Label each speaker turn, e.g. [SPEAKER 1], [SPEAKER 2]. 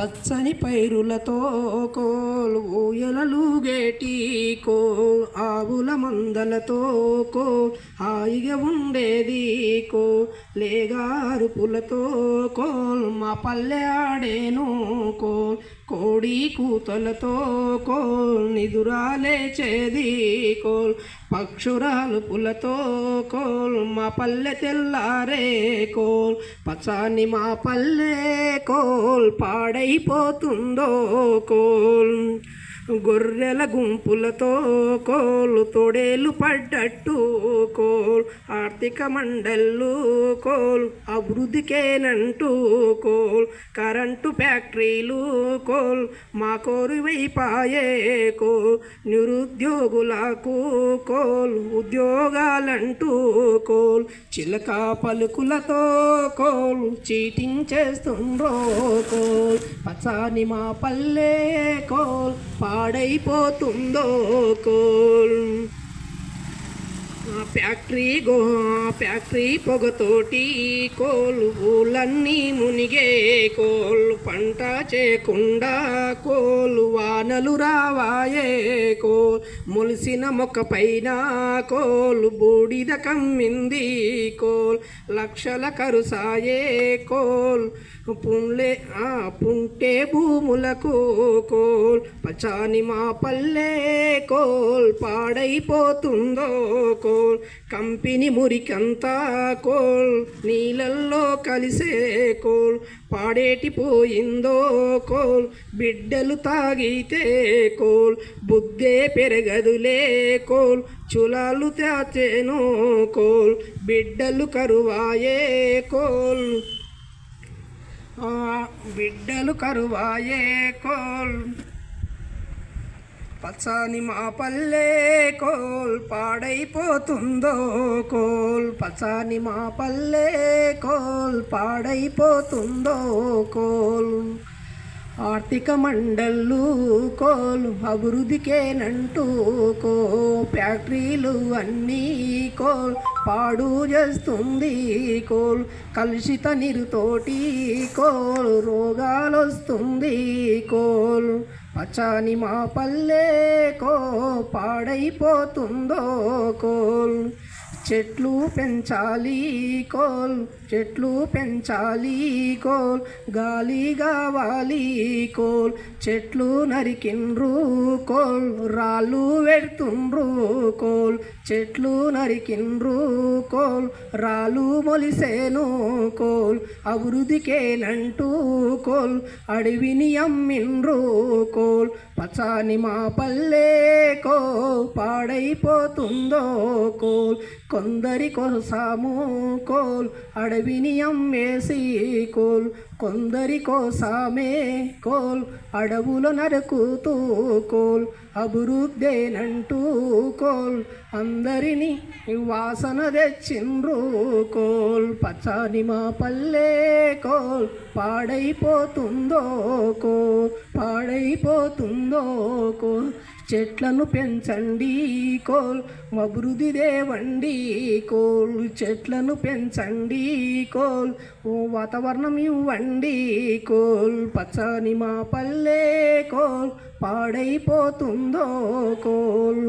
[SPEAKER 1] పచ్చని పైరులతో కోల్ ఊయలలుగేటి కో ఆవుల మందలతో కోల్ హాయిగా ఉండేది కో లేగారుపులతో కోల్ మా పల్లె ఆడేను కోల్ కోడి కూతలతో కోల్ నిదురాలేచేది కోల్ పక్షురాలుపులతో కోల్ మా పల్లె తెల్లారే కోల్ పచాని మా పల్లె కోల్ పాడైపోతుందో కోల్. గొర్రెల గుంపులతో కోలు తొడేలు పడ్డట్టు కోల్. ఆర్థిక మండళ్ళు కోల్ అభివృద్ధికేనంటూ కోల్. కరెంటు ఫ్యాక్టరీలు కోల్ మా కోరువైపాయే కోల్. నిరుద్యోగులకు కోల్ ఉద్యోగాలంటూ కోల్. చిలక పలుకులతో కోల్ చీటింగ్ చేస్తుండ్రో కోల్. పచాని మా పల్లె కోల్ పాడైపోతుందో కోల్ ఫ్యాక్టరీ గో ఫ్యాక్టరీ పొగతోటి కోలు ఊళ్ళన్నీ మునిగే కోలు పంట చేయకుండా కోలు వానలు రావాయే కోల్. మొలిసిన మొక్క పైన కోలు బూడిద కమ్మింది కోల్. లక్షల కరుసాయే కోల్. పుంలే ఆ పుంటే భూములకు కోల్. పచాని మా పల్లె కోల్. పాడైపోతుందో కోల్. కంపెనీ మురికంతా కోల్ నీళ్ళల్లో కలిసే కోల్ పాడేటి పోయిందో కోల్ బిడ్డలు తాగితే కోల్ బుద్ధే పెరగదులే కోల్ చులాలు తాచేను కోల్ బిడ్డలు కరువాయే కోల్. బిడ్డలు కరువాయే కోల్. పచ్చని మా పల్లె కోల్ పాడైపోతుందో కోల్. పచ్చని మా పల్లె కోల్ పాడైపోతుందో కోల్. ఆర్థిక మండళ్ళు కోలు అభివృద్ధికేనంటూ కో ఫ్యాక్టరీలు అన్నీ కోల్ పాడు చేస్తుంది కోల్ కలుషిత నీరుతోటి కోల్ రోగాలు వస్తుంది కోల్. పచ్చని మా పల్లె కో పాడైపోతుందో కోల్. చెట్లు పెంచాలి కోల్ చెట్లు పెంచాలి కోల్ గాలి కావాలి కోల్ చెట్లు నరికిండ్రు కోల్ రాళ్ళు పెడుతుండ్రు కోల్ చెట్లు నరికిండ్రు కోల్ రాళ్ళు మొలిసేను కోల్ అభివృద్ధికేనంటూ కోల్ అడవిని అమ్మిండ్రు కోల్ పచాని మా పల్లెకో పాడైపోతుందో కోల్. కొందరి కోసాము కోల్ అడవిని అమ్మేసి కోల్. కొందరి కోసమే కోల్ అడవులు నరుకుతూ కోల్. అభివృద్ధేనంటూ కోల్ అందరినీ వాసన తెచ్చిండ్రు కోల్. పచ్చని మా పల్లె కోల్ పాడైపోతుందో అయిపోతుందో కో. చెట్లను పెంచండి కోల్ అభివృద్ధి దేవండి కోల్ చెట్లను పెంచండి కోల్ ఓ వాతావరణం ఇవ్వండి కోల్ పచ్చని మా పల్లె కోల్ పాడైపోతుందో కోల్